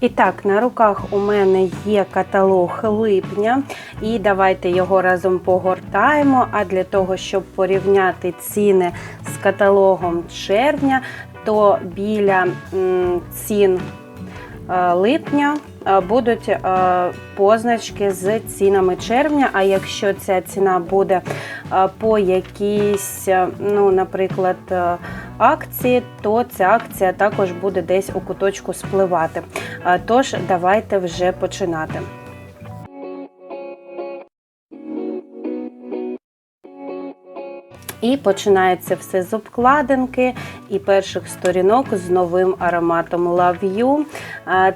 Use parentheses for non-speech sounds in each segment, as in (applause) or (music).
І так, на руках у мене є каталог липня, і давайте його разом погортаємо. А для того, щоб порівняти ціни з каталогом червня, то біля цін е, липня будуть е, позначки з цінами червня. А якщо ця ціна буде е, по якійсь, е, ну, наприклад, е, акції, то ця акція також буде десь у куточку спливати. Е, Тож, давайте вже починати. І починається все з обкладинки і перших сторінок з новим ароматом Love You.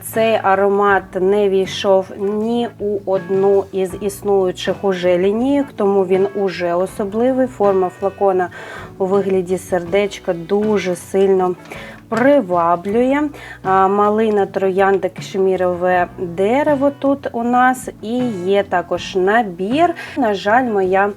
Цей аромат не війшов ні у одну із існуючих уже лінійок, тому він уже особливий. Форма флакона у вигляді сердечка дуже сильно приваблює. Малина троянда кишмірове дерево тут у нас і є також набір. На жаль, моя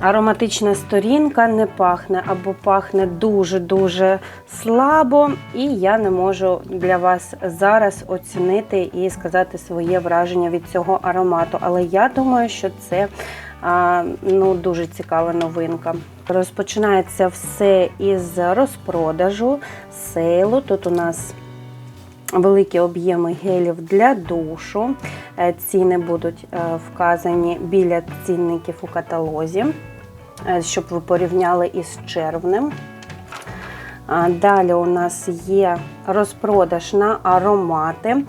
Ароматична сторінка не пахне або пахне дуже-дуже слабо, і я не можу для вас зараз оцінити і сказати своє враження від цього аромату. Але я думаю, що це ну, дуже цікава новинка. Розпочинається все із розпродажу сейлу. Тут у нас великі об'єми гелів для душу. Е, Ціни будуть е, вказані біля цінників у каталозі, щоб ви порівняли із червнем. Далі у нас є розпродаж на аромати.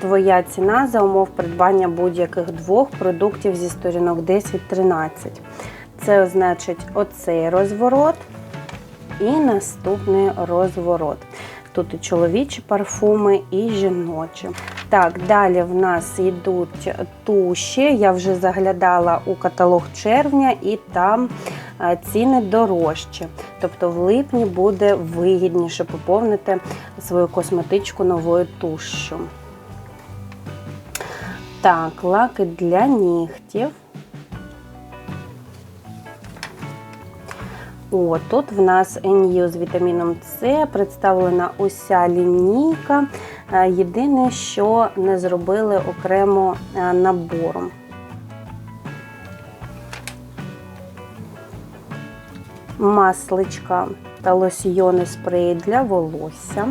Твоя ціна за умов придбання будь-яких двох продуктів зі сторінок 10-13. Це значить оцей розворот і наступний розворот. Тут і чоловічі парфуми, і жіночі. Так, далі в нас йдуть туші. Я вже заглядала у каталог червня, і там е, ціни дорожчі. Тобто в липні буде вигідніше поповнити свою косметичку новою тушшю. Так, лаки для нігтів. О, тут в нас Енью з вітаміном С представлена уся лінійка. Е, Єдине, що не зробили окремо е, набором. Масличка та лосьйони спреї для волосся.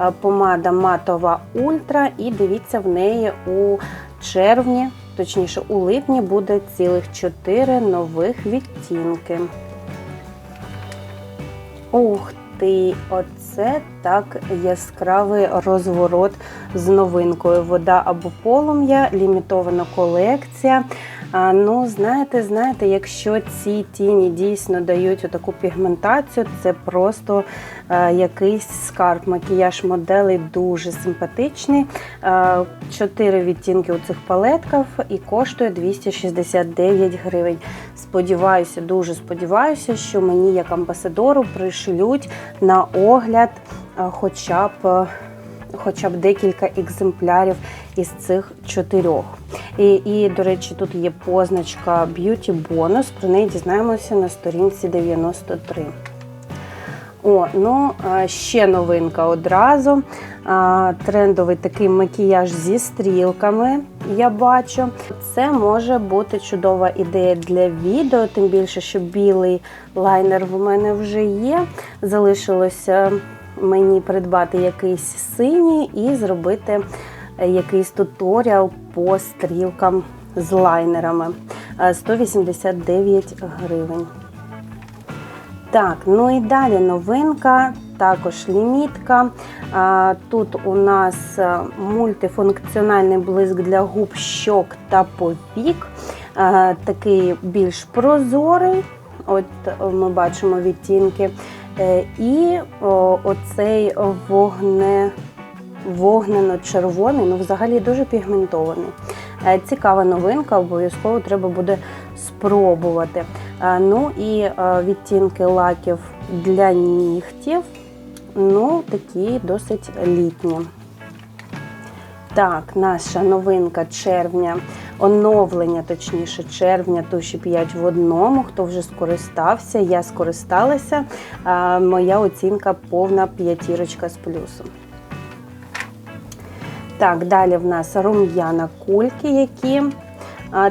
Е, Помада матова ультра, і дивіться, в неї у червні, точніше у липні, буде цілих 4 нових відтінки. Ух ти! Оце так яскравий розворот з новинкою. Вода або полум'я, лімітована колекція. Ну, знаєте, знаєте, якщо ці тіні дійсно дають таку пігментацію, це просто е, якийсь скарб. Макіяж моделей дуже симпатичний. Е, Чотири відтінки у цих палетках і коштує 269 гривень. Сподіваюся, дуже сподіваюся, що мені як амбасадору пришлють на огляд е, хоча б. Хоча б декілька екземплярів із цих чотирьох. І, і, до речі, тут є позначка Beauty Bonus, про неї дізнаємося на сторінці 93. О, ну ще новинка одразу. Трендовий такий макіяж зі стрілками. Я бачу. Це може бути чудова ідея для відео, тим більше, що білий лайнер в мене вже є. Залишилося мені придбати якийсь синій і зробити якийсь туторіал по стрілкам з лайнерами. Е, 189 гривень. Так, ну і далі новинка, також лімітка. Тут у нас е, мультифункціональний блиск для губ, щок та повік. Такий більш прозорий. От е, ми бачимо відтінки. Е, І оцей вогне, вогнено-червоний, ну взагалі дуже пігментований. Е, Цікава новинка, обов'язково треба буде спробувати. Е, Ну і е, відтінки лаків для нігтів, ну такі досить літні. Так, наша новинка червня оновлення, точніше, червня туші 5 в одному. Хто вже скористався, я скористалася. Моя оцінка повна п'ятірочка з плюсом. Так, далі в нас рум'яна кульки, які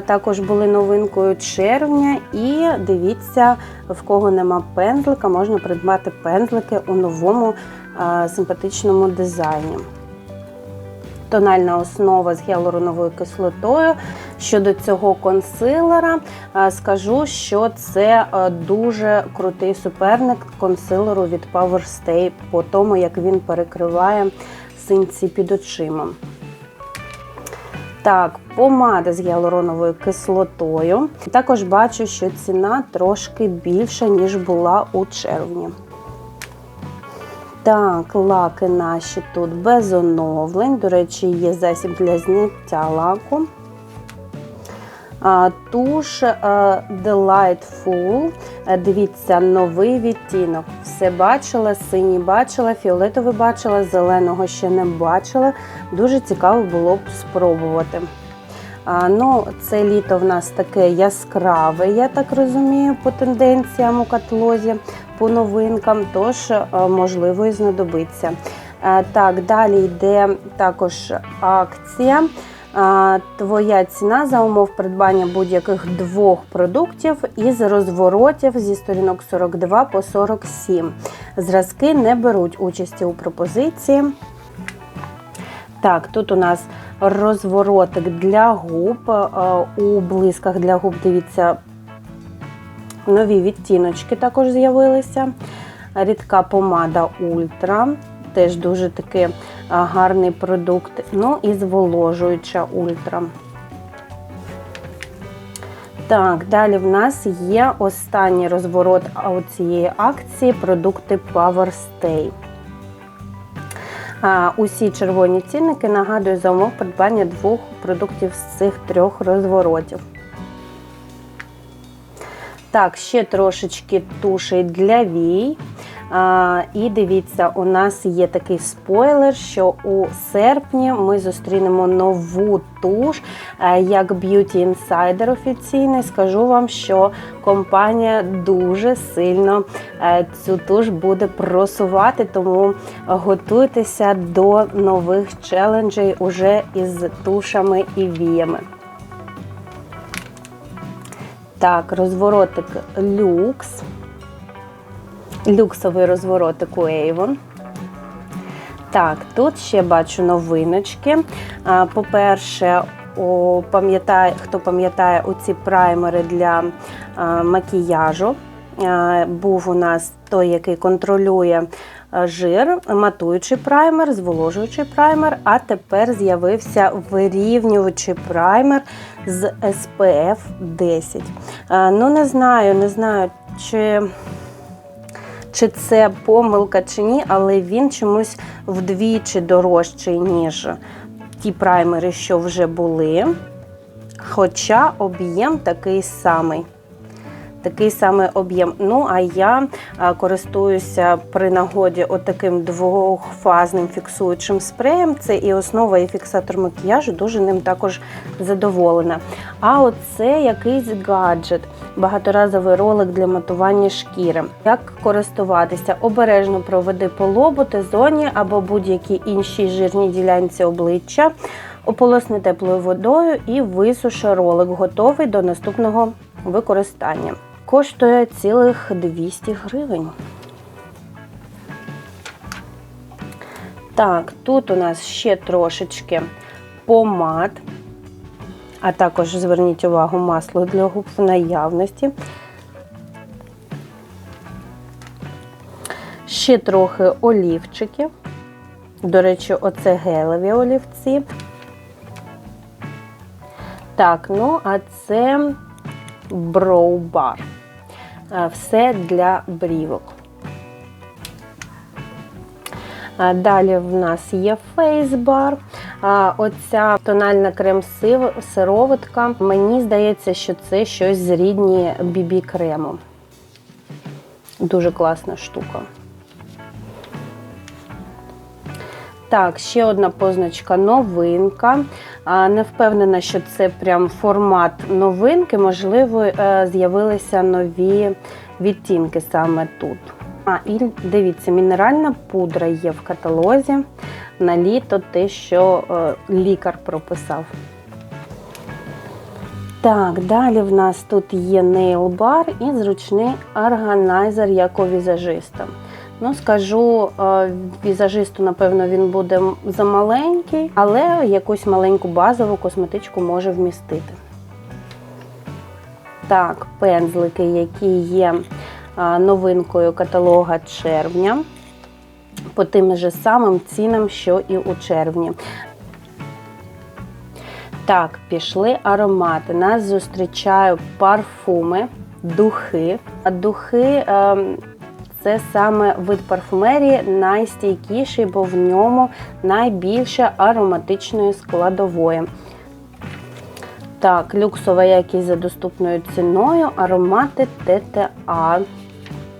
також були новинкою червня. І дивіться, в кого нема пензлика, можна придбати пензлики у новому симпатичному дизайні. Тональна основа з гіалуроновою кислотою. Щодо цього консилера, скажу, що це дуже крутий суперник консилеру від Power Stay по тому, як він перекриває синці під очима. Так, помада з гіалуроновою кислотою. Також бачу, що ціна трошки більша, ніж була у червні. Так, лаки наші тут без оновлень. До речі, є засіб для зняття лаку. Туш а, Delightful. Дивіться, новий відтінок. Все бачила, синій бачила, фіолетовий бачила, зеленого ще не бачила. Дуже цікаво було б спробувати. Ну, Це літо в нас таке яскраве, я так розумію, по тенденціям у каталозі, по новинкам, тож, можливо, і знадобиться. Так, далі йде також акція. Твоя ціна за умов придбання будь-яких двох продуктів із розворотів зі сторінок 42 по 47. Зразки не беруть участі у пропозиції. Так, тут у нас розворотик для губ. У блисках для губ, дивіться, нові відтіночки також з'явилися. Рідка помада Ультра. Теж дуже такий а, гарний продукт. Ну і зволожуюча ультра. Так, далі в нас є останній розворот цієї акції продукти Power Stay. Усі червоні цінники нагадую за умов придбання двох продуктів з цих трьох розворотів. Так, ще трошечки тушей для вій. І дивіться, у нас є такий спойлер, що у серпні ми зустрінемо нову туш а, як Beauty Insider офіційний. Скажу вам, що компанія дуже сильно а, цю туш буде просувати, тому готуйтеся до нових челенджей уже із тушами і віями. Так, розворотик люкс. Люксовий розворотик у Avon. Так, тут ще бачу новиночки. По-перше, хто пам'ятає оці праймери для макіяжу. Був у нас той, який контролює жир, матуючий праймер, зволожуючий праймер, а тепер з'явився вирівнюючий праймер з SPF 10. Ну, не знаю, не знаю, чи чи це помилка чи ні, але він чомусь вдвічі дорожчий, ніж ті праймери, що вже були. Хоча об'єм такий самий. Такий самий об'єм. Ну, а я користуюся при нагоді отаким двохфазним фіксуючим спреєм. Це і основа, і фіксатор макіяжу, дуже ним також задоволена. А оце якийсь гаджет, багаторазовий ролик для матування шкіри. Як користуватися? Обережно проведи по лобу, Т-зоні або будь-якій іншій жирній ділянці обличчя. Ополосни теплою водою і висуши ролик, готовий до наступного використання. Коштує цілих 200 гривень. Так, тут у нас ще трошечки помад, а також зверніть увагу, масло для губ в наявності. Ще трохи олівчиків. До речі, оце гелеві олівці. Так, ну, а це броу-бар. Все для брівок. Далі в нас є фейсбар. Оця тональна крем-сироватка. Мені здається, що це щось з рідні бібі-крему. Дуже класна штука. Так, ще одна позначка новинка. Не впевнена, що це прям формат новинки. Можливо, е, з'явилися нові відтінки саме тут. А, і дивіться, мінеральна пудра є в каталозі на літо те, що е, лікар прописав. Так, далі в нас тут є нейл-бар і зручний органайзер як у візажиста. Ну, скажу, е, візажисту, напевно, він буде замаленький, але якусь маленьку базову косметичку може вмістити. Так, пензлики, які є е, новинкою каталога червня, по тим же самим цінам, що і у червні. Так, пішли аромати. Нас зустрічають парфуми, духи. Духи ем, це саме вид парфумерії найстійкіший, бо в ньому найбільше ароматичної складової. Так, люксова якість за доступною ціною, аромати ТТА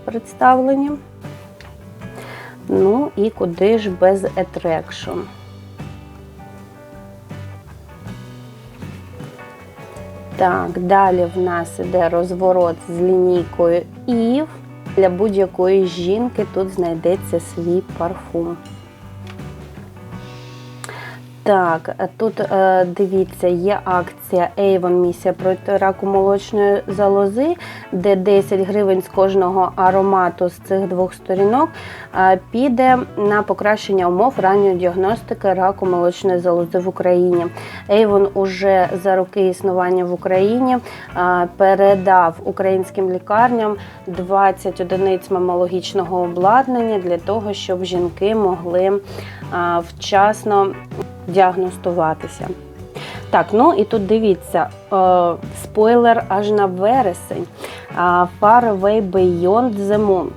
представлені. Ну і куди ж без Attraction. Так, далі в нас іде розворот з лінійкою Eve. Для будь-якої жінки тут знайдеться свій парфум. Так, тут е, дивіться, є акція Avon місія проти раку молочної залози, де 10 гривень з кожного аромату з цих двох сторінок е, піде на покращення умов ранньої діагностики раку молочної залози в Україні. Avon уже за роки існування в Україні е, передав українським лікарням 20 одиниць мамологічного обладнання для того, щоб жінки могли е, вчасно діагностуватися. Так, ну і тут дивіться, е, спойлер аж на вересень. Far Away Beyond the Moon.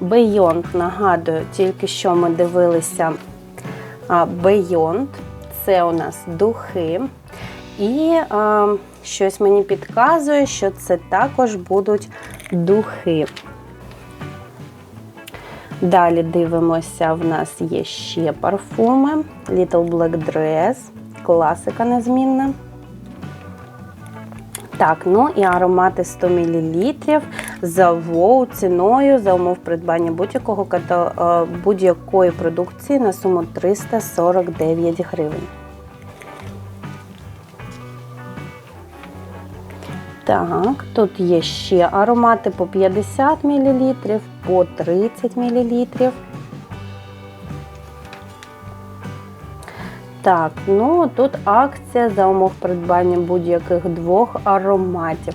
Beyond, нагадую, тільки що ми дивилися Beyond. Це у нас духи. І е, щось мені підказує, що це також будуть духи. Далі дивимося, в нас є ще парфуми. Little Black Dress, класика незмінна. Так, ну і аромати 100 мл за воу ціною за умов придбання е, будь-якої продукції на суму 349 гривень. Так, тут є ще аромати по 50 мл, по 30 мл. Так, ну тут акція за умов придбання будь-яких двох ароматів.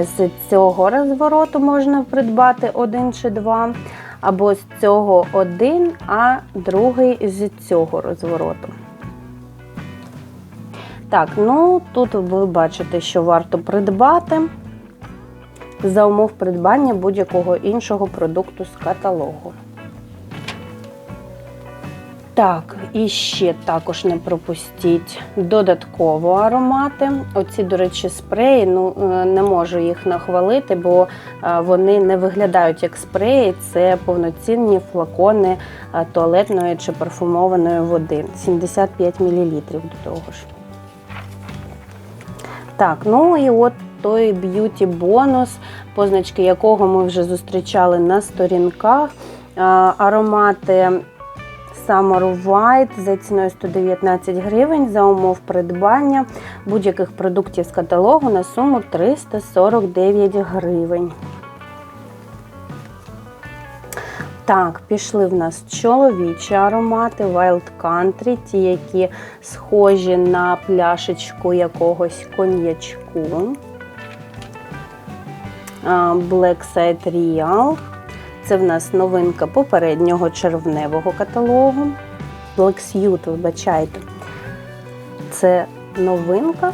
З цього розвороту можна придбати один чи два, або з цього один, а другий з цього розвороту. Так, ну тут ви бачите, що варто придбати за умов придбання будь-якого іншого продукту з каталогу. Так, і ще також не пропустіть додатково аромати. Оці, до речі, спреї, ну е, не можу їх нахвалити, бо е, вони не виглядають як спреї, це повноцінні флакони е, туалетної чи парфумованої води. 75 мл до того ж. Так, ну і от той б'юті бонус, позначки якого ми вже зустрічали на сторінках. Аромати Summer White за ціною 119 гривень за умов придбання будь-яких продуктів з каталогу на суму 349 гривень. Так, пішли в нас чоловічі аромати, Wild Country, ті, які схожі на пляшечку якогось коньячку. Black Side Real. Це в нас новинка попереднього червневого каталогу. Black Suit, вибачайте. Це новинка.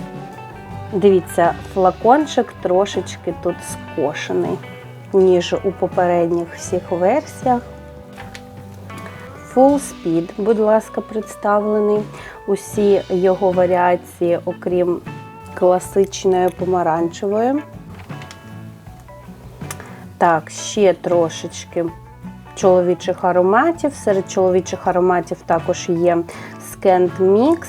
Дивіться, флакончик трошечки тут скошений, ніж у попередніх всіх версіях. Full Speed, будь ласка, представлений. Усі його варіації, окрім класичної помаранчевої. Так, ще трошечки чоловічих ароматів. Серед чоловічих ароматів також є Scent Mix.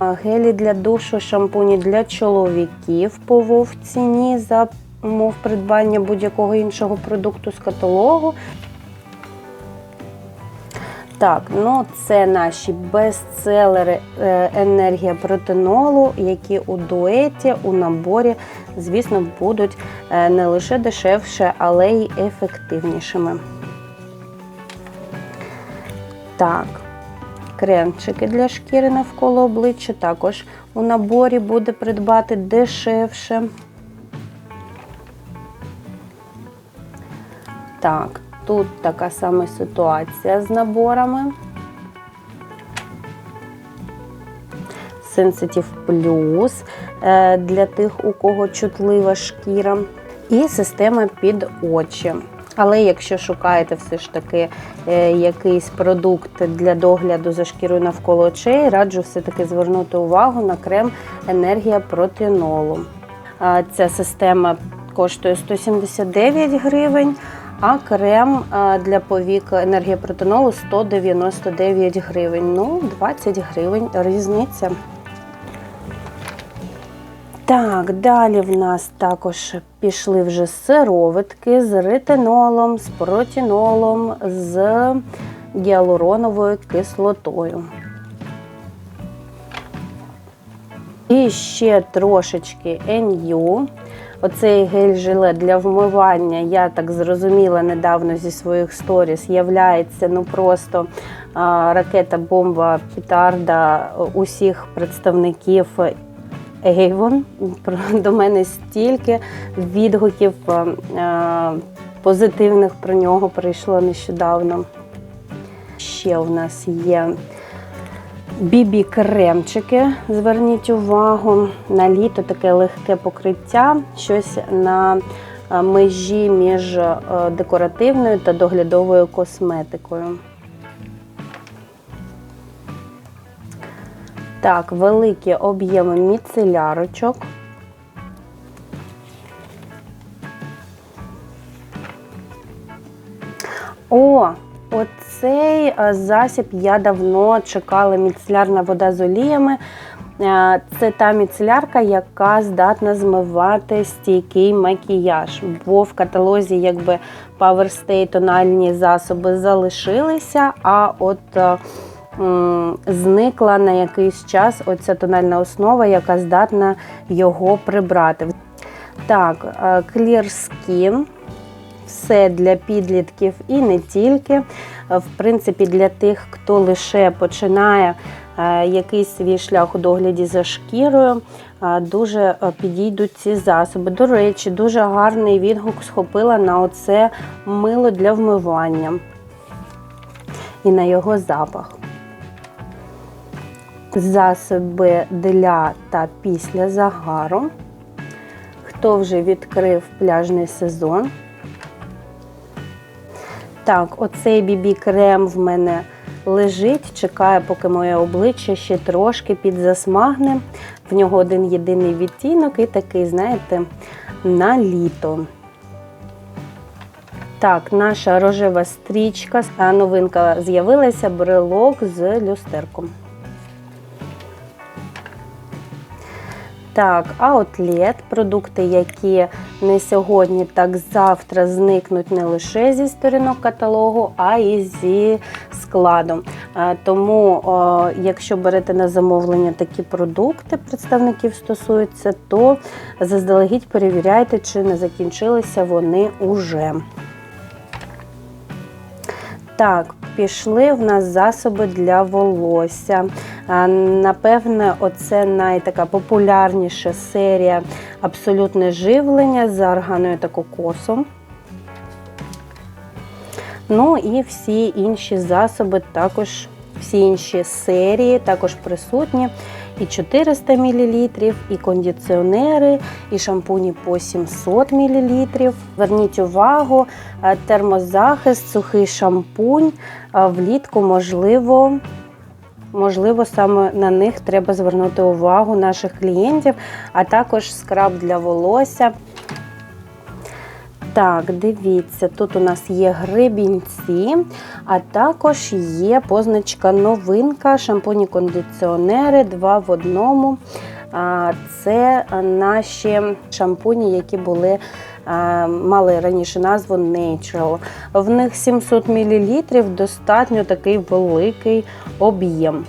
Гелі для душу, шампуні для чоловіків по вовціні за умов придбання будь-якого іншого продукту з каталогу. Так, ну це наші бестселери е, енергія протинолу, які у дуеті, у наборі, звісно, будуть е, не лише дешевше, але й ефективнішими. Так, кремчики для шкіри навколо обличчя також у наборі буде придбати дешевше. Так, тут така сама ситуація з наборами. Sensitive Plus е, для тих, у кого чутлива шкіра, і система під очі. Але якщо шукаєте все ж таки е, якийсь продукт для догляду за шкірою навколо очей, раджу все-таки звернути увагу на крем енергія протинолу. Е, Ця система коштує 179 гривень, а крем е, для повік енергія протинолу 199 гривень. Ну, 20 гривень різниця. Так, далі в нас також пішли вже сировитки з ретинолом, з протінолом, з гіалуроновою кислотою. І ще трошечки NU. Оцей гель-жиле для вмивання, я так зрозуміла недавно зі своїх сторіс, являється ну просто ракета, бомба, петарда усіх представників. Про- До мене стільки відгуків позитивних про нього прийшло нещодавно. Ще у нас є бібі-кремчики. Зверніть увагу, на літо таке легке покриття, щось на е, межі між е, декоративною та доглядовою косметикою. Так, великі об'єми міцелярочок. О, оцей е, засіб я давно чекала міцелярна вода з оліями. Е, Це та міцелярка, яка здатна змивати стійкий макіяж. Бо в каталозі якби Power тональні засоби залишилися, а от е, зникла на якийсь час оця тональна основа, яка здатна його прибрати. Так, Clear Skin. Все для підлітків і не тільки. В принципі, для тих, хто лише починає е, якийсь свій шлях у догляді за шкірою, е, дуже е, підійдуть ці засоби. До речі, дуже гарний відгук схопила на оце мило для вмивання і на його запах. Засоби для та після загару. Хто вже відкрив пляжний сезон? Так, оцей бібі-крем в мене лежить, чекає, поки моє обличчя ще трошки підзасмагне. В нього один єдиний відтінок і такий, знаєте, на літо. Так, наша рожева стрічка. Новинка з'явилася брелок з люстерком. Так, аутлет, продукти, які не сьогодні, так завтра зникнуть не лише зі сторінок каталогу, а й зі складом. Е, Тому, якщо берете на замовлення такі продукти, представників стосуються, то заздалегідь перевіряйте, чи не закінчилися вони уже. Так, пішли в нас засоби для волосся. Напевне, оце найтака популярніша серія абсолютне живлення з арганою та кокосом. Ну і всі інші засоби також, всі інші серії також присутні. І 400 мл, і кондиціонери, і шампуні по 700 мл. Зверніть увагу, е, термозахист, сухий шампунь. е, Влітку можливо. Можливо, саме на них треба звернути увагу наших клієнтів, а також скраб для волосся. Так, дивіться, тут у нас є гребінці, а також є позначка новинка, шампуні кондиціонери, два в одному. Це наші шампуні, які були, мали раніше назву Natural. В них 700 мл, достатньо такий великий об'єм.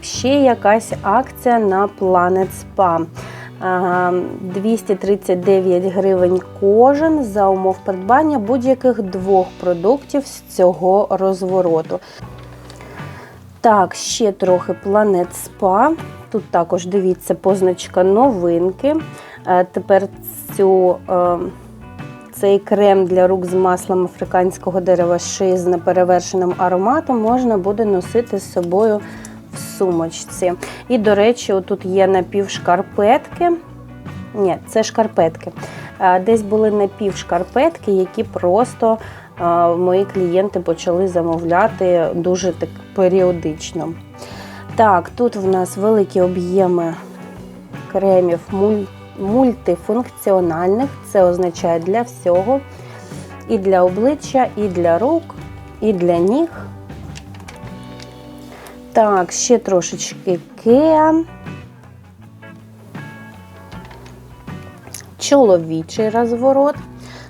Ще якась акція на Planet Spa. 239 гривень кожен за умов придбання будь-яких двох продуктів з цього розвороту. Так, ще трохи Planet Spa. Тут також дивіться позначка новинки. Е, Тепер цю, е, цей крем для рук з маслом африканського дерева ши з неперевершеним ароматом можна буде носити з собою в сумочці. І, до речі, тут є напівшкарпетки. Ні, це шкарпетки. Е, Десь були напівшкарпетки, які просто мої клієнти почали замовляти дуже так періодично. Так, тут в нас великі об'єми кремів мультифункціональних. Це означає для всього. І для обличчя, і для рук, і для ніг. Так, ще трошечки Кеа. Чоловічий розворот.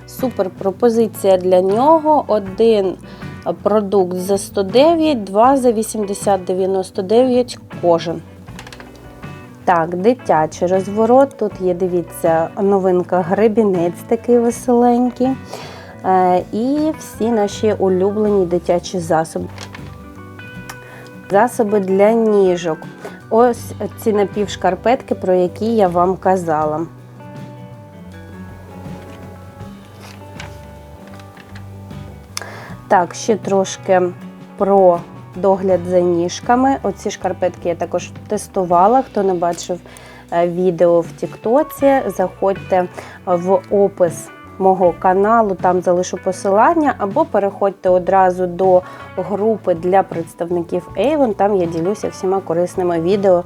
Супер пропозиція для нього. Один продукт за 109, два за 80,99 кожен. Так, дитячий розворот. Тут є, дивіться, новинка гребінець такий веселенький. Е, І всі наші улюблені дитячі засоби. Засоби для ніжок. Ось ці напівшкарпетки, про які я вам казала. Так, ще трошки про догляд за ніжками. Оці шкарпетки я також тестувала. Хто не бачив е, відео в Тіктоці, заходьте в опис мого каналу, там залишу посилання, або переходьте одразу до групи для представників Avon. Там я ділюся всіма корисними відео,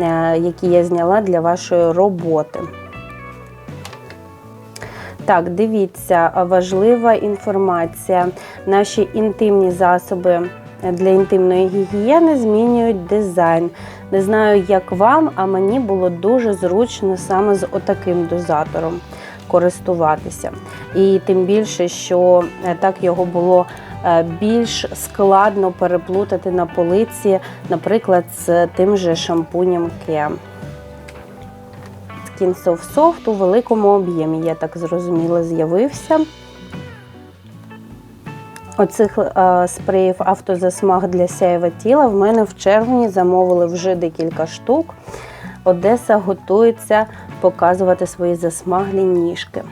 е, які я зняла для вашої роботи. Так, дивіться, важлива інформація. Наші інтимні засоби для інтимної гігієни змінюють дизайн. Не знаю, як вам, а мені було дуже зручно саме з отаким дозатором користуватися. І тим більше, що е, так його було е, більш складно переплутати на полиці, наприклад, з тим же шампунем Кем. Skin Soft у великому об'ємі, я так зрозуміла, з'явився. Оцих е, спреїв автозасмаг для сяєва тіла в мене в червні замовили вже декілька штук. Одеса готується показувати свої засмаглі ніжки.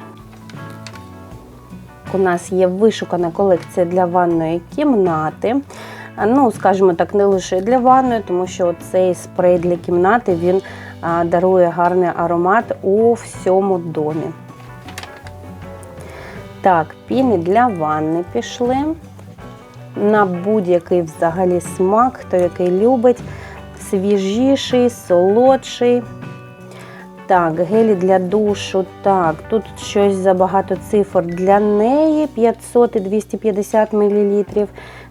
У нас є вишукана колекція для ванної кімнати. Ну, скажімо так, не лише для ванної, тому що цей спрей для кімнати він дарує гарний аромат у всьому домі. Так, піни для ванни пішли. На будь-який взагалі смак, хто який любить. Свіжіший, солодший. Так, гелі для душу. Так, тут щось забагато цифр для неї 500 і 250 мл.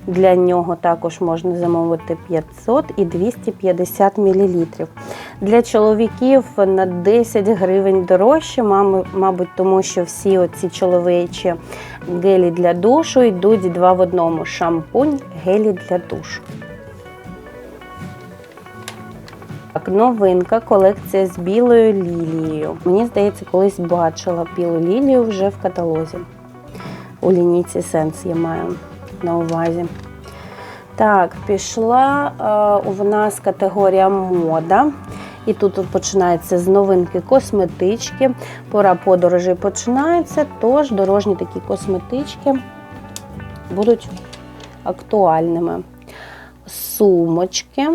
Для нього також можна замовити 500 і 250 мл. Для чоловіків на 10 гривень дорожче, мабуть, тому що всі оці чоловічі гелі для душу йдуть два в одному: шампунь, гелі для душу. Так, новинка, колекція з білою лілією. Мені здається, колись бачила білу лілію вже в каталозі. У лінійці Сенс я маю на увазі. Так, пішла е, у нас категорія мода. І тут починається з новинки косметички. Пора подорожей починається, тож дорожні такі косметички будуть актуальними. Сумочки.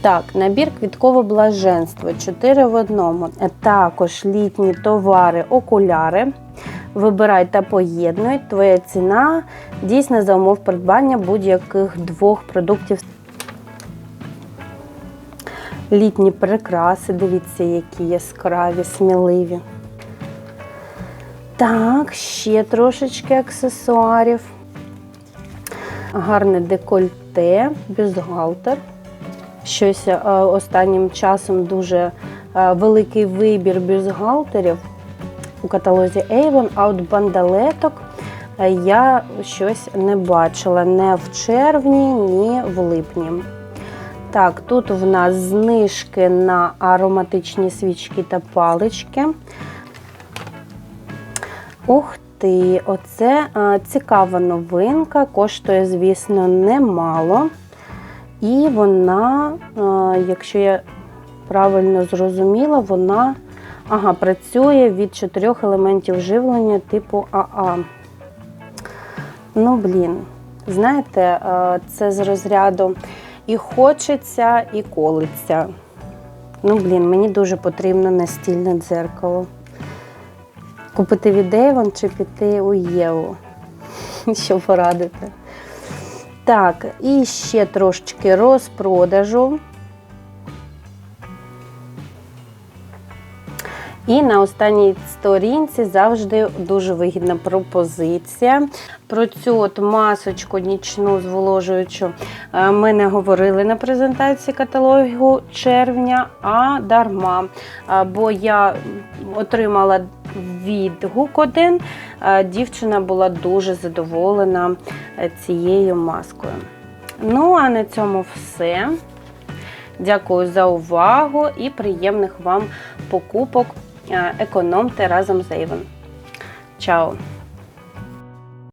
Так, набір квіткове блаженство 4 в одному. Також літні товари, окуляри. Вибирай та поєднуй. Твоя ціна дійсна за умов придбання будь-яких двох продуктів. літні прикраси. Дивіться, які яскраві, сміливі. Так, ще трошечки аксесуарів. Гарне декольте, бюстгальтер. Щось е, останнім часом дуже е, великий вибір бюстгальтерів у каталозі Avon, а от бандалеток е, я щось не бачила не в червні, ні в липні. Так, тут в нас знижки на ароматичні свічки та палички. Ух ти, оце а, цікава новинка, коштує, звісно, немало. І вона, а, якщо я правильно зрозуміла, вона ага, працює від чотирьох елементів живлення типу АА. Ну, блін, знаєте, це з розряду і хочеться, і колиться. Ну, блін, мені дуже потрібно настільне дзеркало. Купити від Avon чи піти у Єву? (laughs) Що порадити? Так, і ще трошечки розпродажу. І на останній сторінці завжди дуже вигідна пропозиція. Про цю от масочку нічну зволожуючу е, ми не говорили на презентації каталогу червня, а дарма. Е, Бо я отримала відгук один. Е, Дівчина була дуже задоволена цією маскою. Ну, а на цьому все. Дякую за увагу і приємних вам покупок. Е, Економте разом з Avon. Чао!